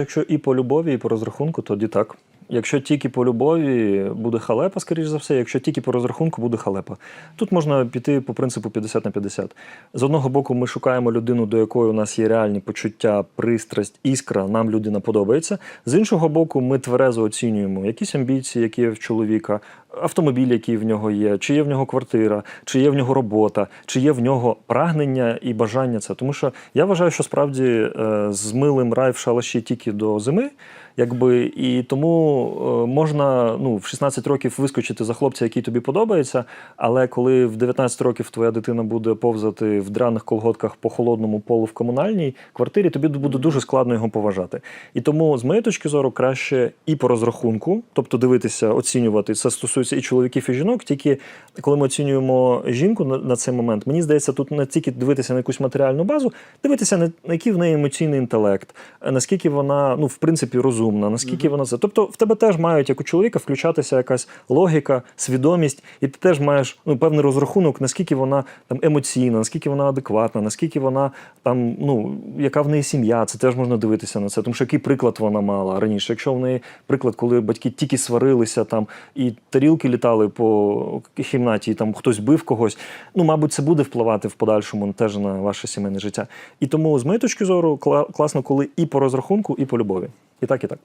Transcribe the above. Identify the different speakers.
Speaker 1: Якщо і по любові, і по розрахунку, тоді так. Якщо тільки по любові буде халепа, скоріш за все, якщо тільки по розрахунку буде халепа. Тут можна піти по принципу 50 на 50. З одного боку, ми шукаємо людину, до якої у нас є реальні почуття, пристрасть, іскра, нам людина подобається. З іншого боку, ми тверезо оцінюємо якісь амбіції, які є в чоловіка, автомобіль, який в нього є, чи є в нього квартира, чи є в нього робота, чи є в нього прагнення і бажання це. Тому що я вважаю, що справді е, з милим рай в шалаші тільки до зими. Якби і тому е, можна ну в 16 років вискочити за хлопця, який тобі подобається. Але коли в 19 років твоя дитина буде повзати в драних колготках по холодному полу в комунальній квартирі, тобі буде дуже складно його поважати. І тому, з моєї точки зору, краще і по розрахунку, тобто дивитися, оцінювати. Це стосується і чоловіків, і жінок. Тільки коли ми оцінюємо жінку на, на цей момент, мені здається, тут не тільки дивитися на якусь матеріальну базу, дивитися на, на який в неї емоційний інтелект, е, наскільки вона, ну в принципі, розумна, наскільки вона це. Тобто, в тебе теж мають як у чоловіка включатися якась логіка, свідомість, і ти теж маєш ну, певний розрахунок, наскільки вона там емоційна, наскільки вона адекватна, наскільки вона там, ну яка в неї сім'я, це теж можна дивитися на це. Тому що який приклад вона мала раніше. Якщо в неї приклад, коли батьки тільки сварилися там і тарілки літали по кімнаті, і там хтось бив когось, ну мабуть, це буде впливати в подальшому теж на ваше сімейне життя. І тому, з моєї точки зору, кла- класно, коли і по розрахунку, і по любові. І так, і так.